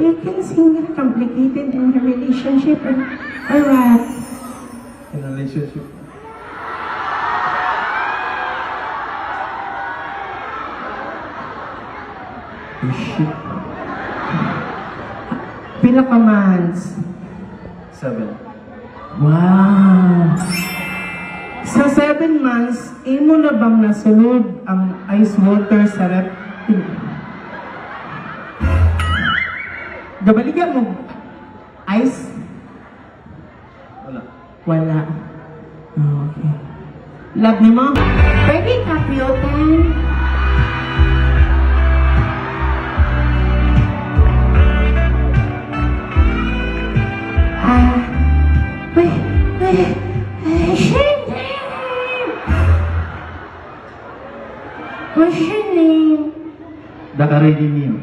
Taking single complicated in a relationship or, or what? In a relationship. Oh, shit. Pila ka months? Seven. Wow! Sa seven months, imo na bang nasunod ang ice water sa rep? Gabaligan mo. Ice? Wala. Wala. Oh, Okay. Love ni mo? Pwede ka, Piyotan. Ah, wait, wait, What's your name? Dakarinin niyo.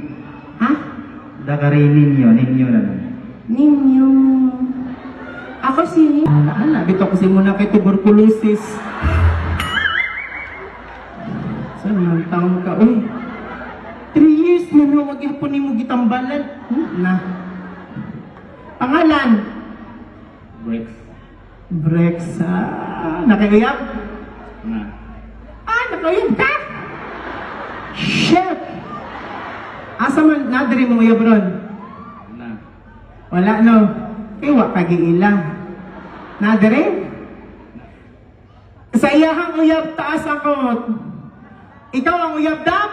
Ha? Dakarinin niyo. Ninyo na lang. Ninyo. Ako si... Ala, ala. Bito ko si muna kay tuberculosis. Saan man taon ka? Uy. Three years na na. Huwag yapon ni mo gitambalan. Hmm? Na. Pangalan? Breaks. Brex. Ah, nakayuyap? Na. Ah, nakayuyap ka? Shit! Asa man, nadiri mo uyab ron? Na. Wala no. Iwa kagiila. Nadere? Sa iyahang uyab taas ako. Ikaw ang uyab dam?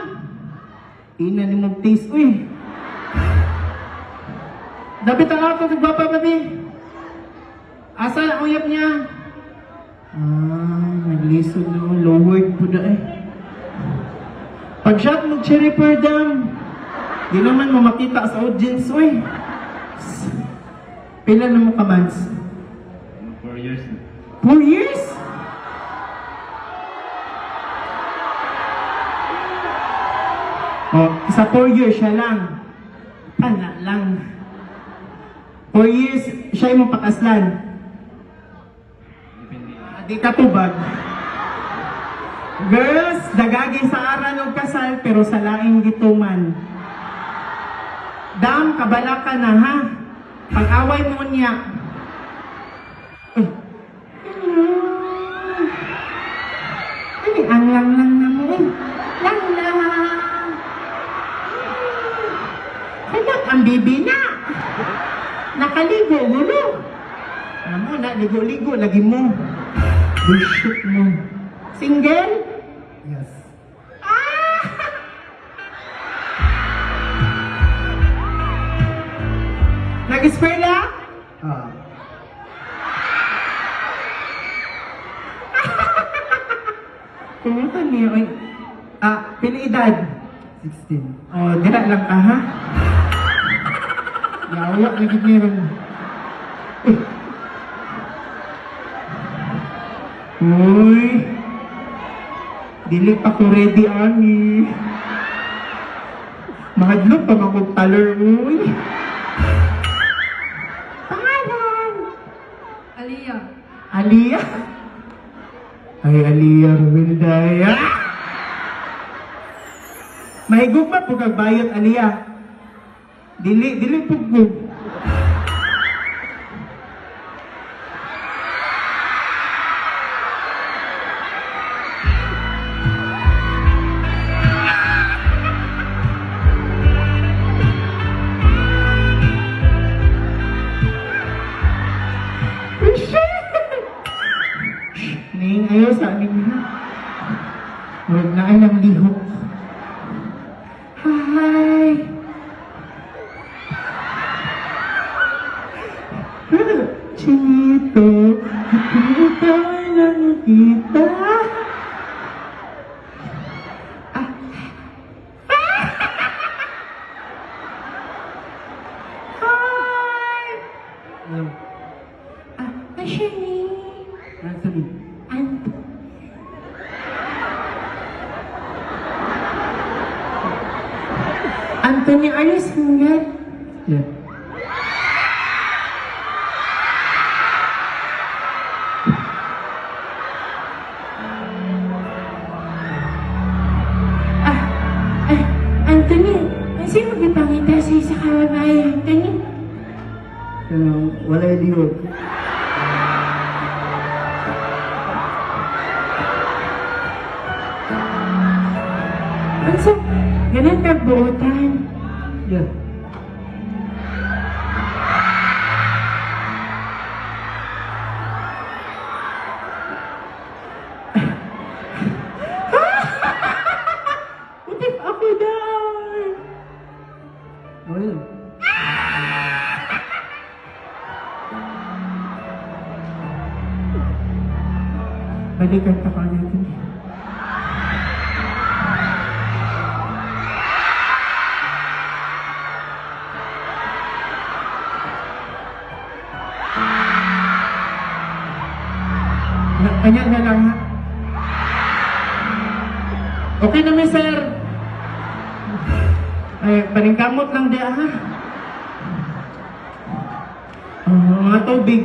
Ina ni mong taste. Uy. Dapat ang ako sa gwapa babi. Asa ang uyab niya? Ah, naglisod na. Lowered po na eh. Pag shot mo cherry per dam, di naman mo makita sa audience, uy. Pila na mo ka months? Four years. Four years? Oh, sa four years siya lang. Tana lang. Four years, siya yung pakaslan. Depende. Ah, Di ka tubag. Girls, dagagi sa aral o kasal, pero sa laing gituman. Dam, kabala ka na ha. Pag-away mo niya. Uy. Ano? ang lang lang na mo. eh. Lang lang. Anak, ang bibi na. Nakaligo, gulo. Amo na, ligo-ligo, lagi mo. Bullshit mo. Single? Yes. Nag-eskwela? Ah. Pumunta niyo. Oy. Ah, pili edad? 16. Oh, dira lang ka, ha? Yawa, lagi meron. Eh. Uy. Dili pa ko ready, ani. Mahadlok pa mga taler, uy. Pangalan? Aliyah. Aliyah? Ay, Aliyah Rubilday. Ah! Mahigugma po kag Aliyah. Dili, dili po Huwag na ay ng lihok. Hi! Chinito, kita lang kita. Ah. Hi! Ano? Ah, Ashani. Anthony. Anthony, are you single? Yeah. Ah, ah, Anthony, ay sino gipangita sa karamay? tingin. Kanang walay lihok. Ano sa, ganun ka buutan. Yeah. Utik ako daw. Okay lang. Balikan ka pa natin. Na- lang ha. Okay na may sir. Ay, paningkamot lang di ha. Ah, mga tubig.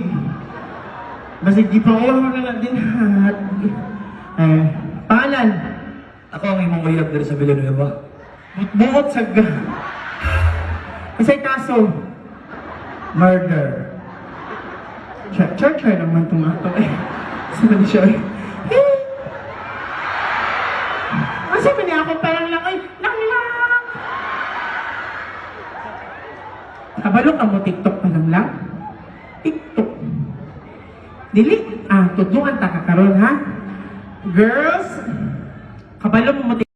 Pa ayaw na lang din ha. Ay, pangalan. Ako ang imong uyab diri sa Villanueva. Buot sa ga. Kasi kaso, murder. Char char naman itong ato eh. Siya eh. Eh. Kasi ako parang lang ay, lang lang. Kabalo ka mo TikTok pa lang lang? TikTok. Dili, ah, tudungan ta kakaroon ha? Girls, kabalo mo mo